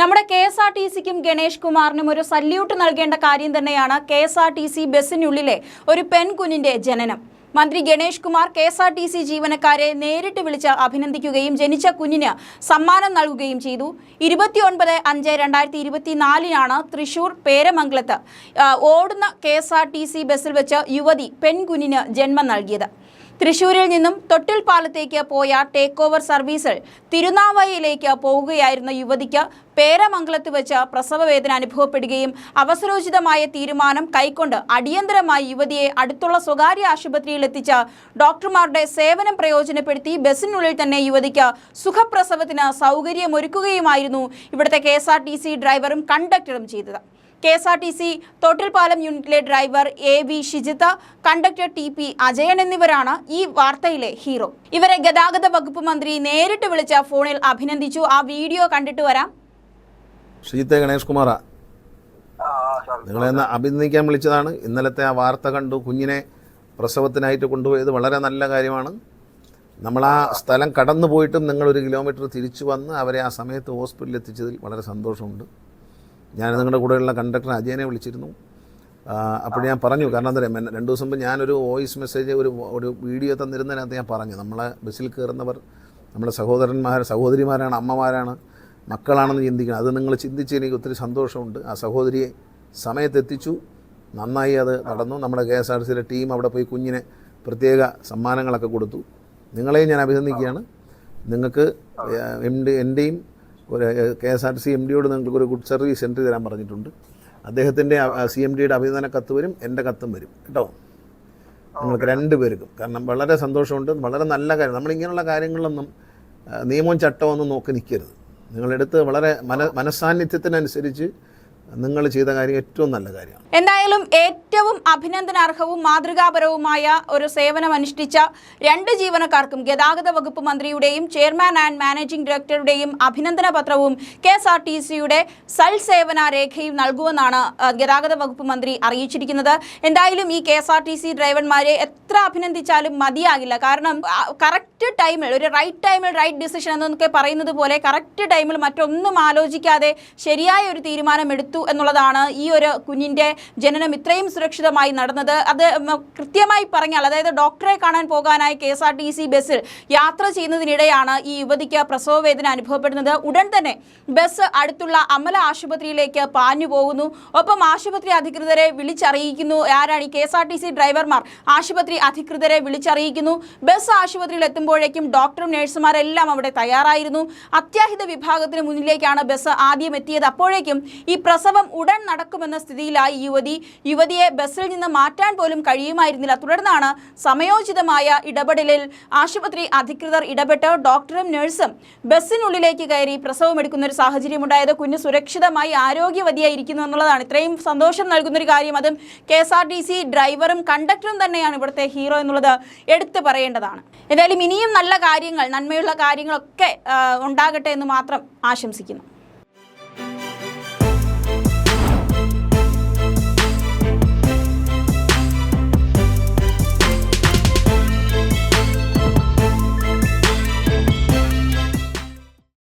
നമ്മുടെ K S R T സിക്കും ഗണേഷ് കുമാറിനും ഒരു സല്യൂട്ട് നൽകേണ്ട കാര്യം തന്നെയാണ് K S R T C ബസ്സിനുള്ളിലെ ഒരു പെൺകുഞ്ഞിന്റെ ജനനം. മന്ത്രി Ganesh Kumar K S R T C ജീവനക്കാരെ നേരിട്ട് വിളിച്ച് അഭിനന്ദിക്കുകയും ജനിച്ച കുഞ്ഞിന് സമ്മാനം നൽകുകയും ചെയ്തു. ഇരുപത്തിയൊൻപത് അഞ്ച് രണ്ടായിരത്തി ഇരുപത്തിനാലിനാണ് തൃശൂർ പേരമംഗലത്ത് ഓടുന്ന K S R T C ബസ്സിൽ വെച്ച് യുവതി പെൺകുഞ്ഞിന് ജന്മം നൽകിയത്. തൃശൂരിൽ നിന്നും തൊട്ടിൽപ്പാലത്തേക്ക് പോയ ടേക്ക് ഓവർ സർവീസിൽ തിരുനാവായിലേക്ക് പോവുകയായിരുന്ന യുവതിക്ക് പേരമംഗലത്ത് വെച്ച് പ്രസവവേദന അനുഭവപ്പെടുകയും അവസരോചിതമായ തീരുമാനം കൈക്കൊണ്ട് അടിയന്തരമായി യുവതിയെ അടുത്തുള്ള സ്വകാര്യ ആശുപത്രിയിൽ എത്തിച്ച ഡോക്ടർമാരുടെ സേവനം പ്രയോജനപ്പെടുത്തി ബസ്സിനുള്ളിൽ തന്നെ യുവതിക്ക് സുഖപ്രസവത്തിന് സൗകര്യമൊരുക്കുകയുമായിരുന്നു ഇവിടുത്തെ കെ ഡ്രൈവറും കണ്ടക്ടറും ചെയ്തത്. K S R T C Thottilpalam യൂണിറ്റിലെ driver A V Shijith conductor T P Ajayan എന്നിവരാണ് ഈ വാർത്തയിലെ ഹീറോ. ഇവരെ ഗതാഗത വകുപ്പ് മന്ത്രി നേരിട്ട് വിളിച്ച ഫോണിൽ അഭിനന്ദിച്ചു. ആ വീഡിയോ കണ്ടിട്ട് വരാം. ശ്രീത്തെ ഗണേഷ് കുമാറാ. നിങ്ങളെ ഒന്ന് അഭിനന്ദിക്കാൻ വിളിച്ചതാണ്. ഇന്നലത്തെ ആ വാർത്ത കണ്ടു കുഞ്ഞിനെ പ്രസവത്തിനായിട്ട് കൊണ്ടുപോയത് വളരെ നല്ല കാര്യമാണ്. നമ്മൾ ആ സ്ഥലം കടന്നു പോയിട്ടും നിങ്ങൾ ഒരു കിലോമീറ്റർ തിരിച്ചു വന്ന് അവരെ ആ സമയത്ത് ഹോസ്പിറ്റലിൽ എത്തിച്ചതിൽ വളരെ സന്തോഷമുണ്ട്. ഞാൻ നിങ്ങളുടെ കൂടെയുള്ള കണ്ടക്ടർ അജയനെ വിളിച്ചിരുന്നു. അപ്പോൾ ഞാൻ പറഞ്ഞു കാരണം എന്താ പറയുക രണ്ട് ദിവസം മുമ്പ് ഞാനൊരു വോയിസ് മെസ്സേജ് ഒരു ഒരു വീഡിയോ തന്നിരുന്നതിനകത്ത് ഞാൻ പറഞ്ഞു നമ്മളെ ബസ്സിൽ കയറുന്നവർ നമ്മളെ സഹോദരന്മാർ സഹോദരിമാരാണ് അമ്മമാരാണ് മക്കളാണെന്ന് ചിന്തിക്കണം. അത് നിങ്ങൾ ചിന്തിച്ച് എനിക്ക് ഒത്തിരി സന്തോഷമുണ്ട്. ആ സഹോദരിയെ സമയത്തെത്തിച്ചു. നന്നായി അത് നടന്നു. നമ്മുടെ കെ എസ് ആർ സിയിലെ ടീം അവിടെ പോയി കുഞ്ഞിനെ പ്രത്യേക സമ്മാനങ്ങളൊക്കെ കൊടുത്തു. നിങ്ങളെയും ഞാൻ അഭിനന്ദിക്കുകയാണ്. നിങ്ങൾക്ക് എം എന്റെയും ഒരു K S R T C M ഡിയോട് നിങ്ങൾക്ക് ഒരു ഗുഡ് സർവീസ് എൻട്രി തരാൻ പറഞ്ഞിട്ടുണ്ട്. അദ്ദേഹത്തിന്റെ സി എം ഡിയുടെ അഭിനന്ദന കത്ത് വരും എന്റെ കത്തും വരും. കേട്ടോ? നിങ്ങൾക്ക് രണ്ട് പേർക്കും. കാരണം വളരെ സന്തോഷമുണ്ട്. വളരെ നല്ല കാര്യം. നമ്മളിങ്ങനെയുള്ള കാര്യങ്ങളിലൊന്നും ആ, നിയമവും ചട്ടമൊന്നും നോക്കി നിൽക്കരുത്. നിങ്ങളെടുത്ത് വളരെ മന മനസാന്നിധ്യത്തിനനുസരിച്ച് നിങ്ങൾ ചെയ്ത കാര്യം ഏറ്റവും നല്ല കാര്യമാണ്. എന്തായാലും ഏറ്റവും അഭിനന്ദനാർഹവും മാതൃകാപരവുമായ ഒരു സേവനം അനുഷ്ഠിച്ച രണ്ട് ജീവനക്കാർക്കും ഗതാഗത വകുപ്പ് മന്ത്രിയുടെയും ചെയർമാൻ ആൻഡ് മാനേജിംഗ് ഡയറക്ടറുടെയും അഭിനന്ദന പത്രവും കെ എസ് ആർ ടി സിയുടെ സൽ സേവന രേഖയും നൽകുമെന്നാണ് ഗതാഗത വകുപ്പ് മന്ത്രി അറിയിച്ചിരിക്കുന്നത്. എന്തായാലും ഈ K S R T C ഡ്രൈവർമാരെ എത്ര അഭിനന്ദിച്ചാലും മതിയാകില്ല. കാരണം കറക്റ്റ് ടൈമിൽ ഒരു റൈറ്റ് ടൈമിൽ റൈറ്റ് ഡിസിഷൻ എന്നൊക്കെ പറയുന്നത് പോലെ കറക്റ്റ് ടൈമിൽ മറ്റൊന്നും ആലോചിക്കാതെ ശരിയായ ഒരു തീരുമാനം എടുത്തു എന്നുള്ളതാണ് ഈ ഒരു കുഞ്ഞിന്റെ ജനനം ഇത്രയും സുരക്ഷിതമായി നടന്നത്. അത് കൃത്യമായി പറഞ്ഞാൽ അതായത് ഡോക്ടറെ കാണാൻ പോകാനായി K S R T C ബസ്സിൽ യാത്ര ചെയ്യുന്നതിനിടെയാണ് ഈ യുവതിക്ക് പ്രസവ വേദന അനുഭവപ്പെടുന്നത്. ഉടൻ തന്നെ ബസ് അടുത്തുള്ള അമല ആശുപത്രിയിലേക്ക് പാഞ്ഞു പോകുന്നു. ഒപ്പം ആശുപത്രി അധികൃതരെ വിളിച്ചറിയിക്കുന്നു. ആരാണ് ഈ K S R T C ഡ്രൈവർമാർ? ആശുപത്രി അധികൃതരെ വിളിച്ചറിയിക്കുന്നു. ബസ് ആശുപത്രിയിൽ എത്തുമ്പോഴേക്കും ഡോക്ടറും നഴ്സുമാരെല്ലാം അവിടെ തയ്യാറായിരുന്നു. അത്യാഹിത വിഭാഗത്തിന് മുന്നിലേക്കാണ് ബസ് ആദ്യം എത്തിയത്. അപ്പോഴേക്കും ഈ പ്രസവം ഉടൻ നടക്കുമെന്ന സ്ഥിതിയിലായി യുവതി. യുവതിയെ ബസ്സിൽ നിന്ന് മാറ്റാൻ പോലും കഴിയുമായിരുന്നില്ല. തുടർന്നാണ് സമയോചിതമായ ഇടപെടലിൽ ആശുപത്രി അധികൃതർ ഇടപെട്ട് ഡോക്ടറും നഴ്സും ബസ്സിനുള്ളിലേക്ക് കയറി പ്രസവം എടുക്കുന്ന ഒരു സാഹചര്യം ഉണ്ടായത്. കുഞ്ഞ് സുരക്ഷിതമായി ആരോഗ്യവതിയായിരിക്കുന്നു എന്നുള്ളതാണ്. ഇത്രയും സന്തോഷം നൽകുന്ന ഒരു കാര്യം. അതും കെ ഡ്രൈവറും കണ്ടക്ടറും തന്നെയാണ് ഇവിടുത്തെ ഹീറോ എന്നുള്ളത് എടുത്തു പറയേണ്ടതാണ്. എന്തായാലും ഇനിയും നല്ല കാര്യങ്ങൾ നന്മയുള്ള കാര്യങ്ങളൊക്കെ ഉണ്ടാകട്ടെ എന്ന് മാത്രം ആശംസിക്കുന്നു.